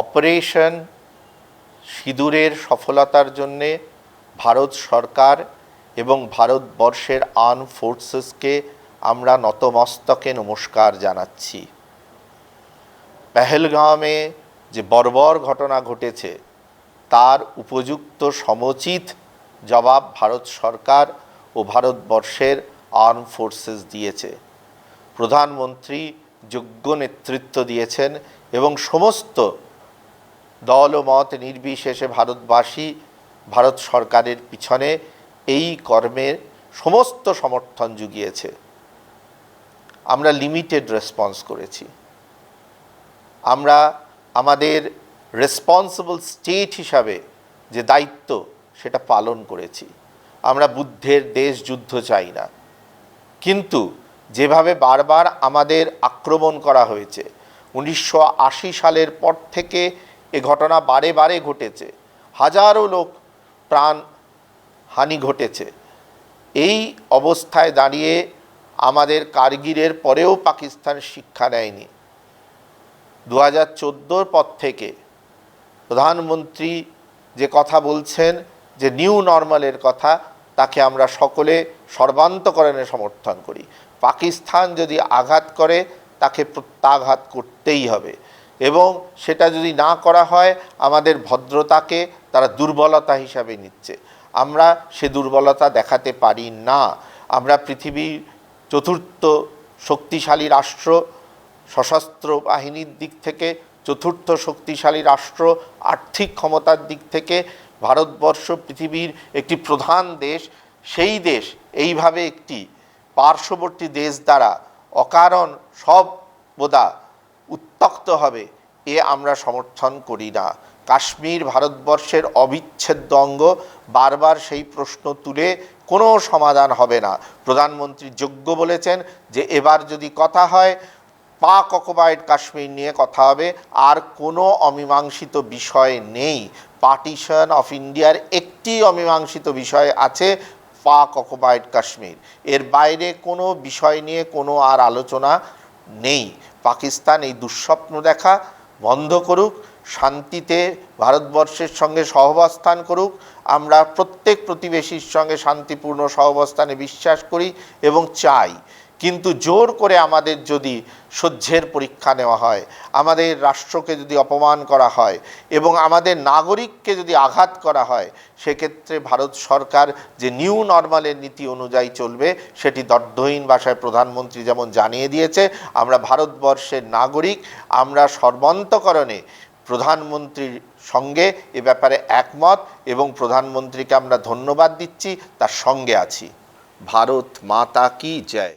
Operation সিঁদুরের সফলতার জন্যে ভারত সরকার এবং ভারতবর্ষের আর্ম ফোর্সেসকে আমরা নতমস্তকে নমস্কার জানাচ্ছি। পেহেলগামে যে বর্বর ঘটনা ঘটেছে, তার উপযুক্ত সমচিত জবাব ভারত সরকার ও ভারতবর্ষের আর্ম ফোর্সেস দিয়েছে। প্রধানমন্ত্রী যোগ্য নেতৃত্ব দিয়েছেন এবং সমস্ত দল ও মত নির্বিশেষে ভারতবাসী, ভারত সরকারের পিছনে এই কর্মের সমস্ত সমর্থন জুগিয়েছে। আমরা লিমিটেড রেসপন্স করেছি। আমরা আমাদের রেসপন্সিবল স্টেট হিসাবে যে দায়িত্ব, সেটা পালন করেছি। আমরা বুদ্ধের দেশ যুদ্ধ চাই না। কিন্তু যেভাবে বারবার আমাদের আক্রমণ করা হয়েছে, উনিশশো আশি সালের পর থেকে এ ঘটনা বারে বারে ঘটেছে। হাজারো লোক প্রাণ হানি ঘটেছে। এই অবস্থায় দাঁড়িয়ে আমাদের কারগিলের পরেও পাকিস্তান শিক্ষা নেয়নি। দু হাজার চোদ্দোর পর থেকে প্রধানমন্ত্রী যে কথা বলছেন, যে নিউ নর্মালের কথা, তাকে আমরা সকলে সর্বান্তকরণে সমর্থন করি। পাকিস্তান যদি আঘাত করে, তাকে প্রত্যাঘাত করতেই হবে। এবং সেটা যদি না করা হয়, আমাদের ভদ্রতাকে তারা দুর্বলতা হিসাবে নিচ্ছে। আমরা সে দুর্বলতা দেখাতে পারি না। আমরা পৃথিবীর চতুর্থ শক্তিশালী রাষ্ট্র, সশস্ত্র বাহিনীর দিক থেকে চতুর্থ শক্তিশালী রাষ্ট্র, আর্থিক ক্ষমতার দিক থেকে ভারতবর্ষ পৃথিবীর একটি প্রধান দেশ, সেই দেশ এইভাবে একটি পার্শ্ববর্তী দেশ দ্বারা অকারণ সব বোধা উত্তক্ত হবে, এ আমরা সমর্থন করি না। কাশ্মীর ভারতবর্ষের অবিচ্ছেদ্য অঙ্গ, বারবার সেই প্রশ্ন তুলে কোনো সমাধান হবে না। প্রধানমন্ত্রী যোগ্য বলেছেন যে, এবার যদি কথা হয়, পাক অকুপাইড কাশ্মীর নিয়ে কথা হবে, আর কোনো অমীমাংসিত বিষয় নেই। পার্টিশন অফ ইন্ডিয়ার একটি অমীমাংসিত বিষয় আছে পাক অকুপাইড কাশ্মীর। এর বাইরে কোনো বিষয় নিয়ে কোনো আর আলোচনা নেই। পাকিস্তান এই দুঃস্বপ্ন দেখা বন্ধ করুক, শান্তিতে ভারতবর্ষের সঙ্গে সহবস্থান করুক, আমরা প্রত্যেক প্রতিবেশীর সঙ্গে শান্তিপূর্ণ সহবস্থানে বিশ্বাস করি এবং চাই কিন্তু জোর করে আমাদের যদি সহ্যের পরীক্ষা নেওয়া হয়, আমাদের রাষ্ট্রকে যদি অপমান করা হয় এবং আমাদের নাগরিককে যদি আঘাত করা হয়, সেক্ষেত্রে ভারত সরকার যে নিউ নর্মালের নীতি অনুযায়ী চলবে, সেটি দর্ধহীন ভাষায় প্রধানমন্ত্রী যেমন জানিয়ে দিয়েছে, আমরা ভারতবর্ষের নাগরিক, আমরা সর্বান্তকরণে প্রধানমন্ত্রীর সঙ্গে এ ব্যাপারে একমত এবং প্রধানমন্ত্রীকে আমরা ধন্যবাদ দিচ্ছি, তার সঙ্গে আছি। ভারত মাতা কি জয়।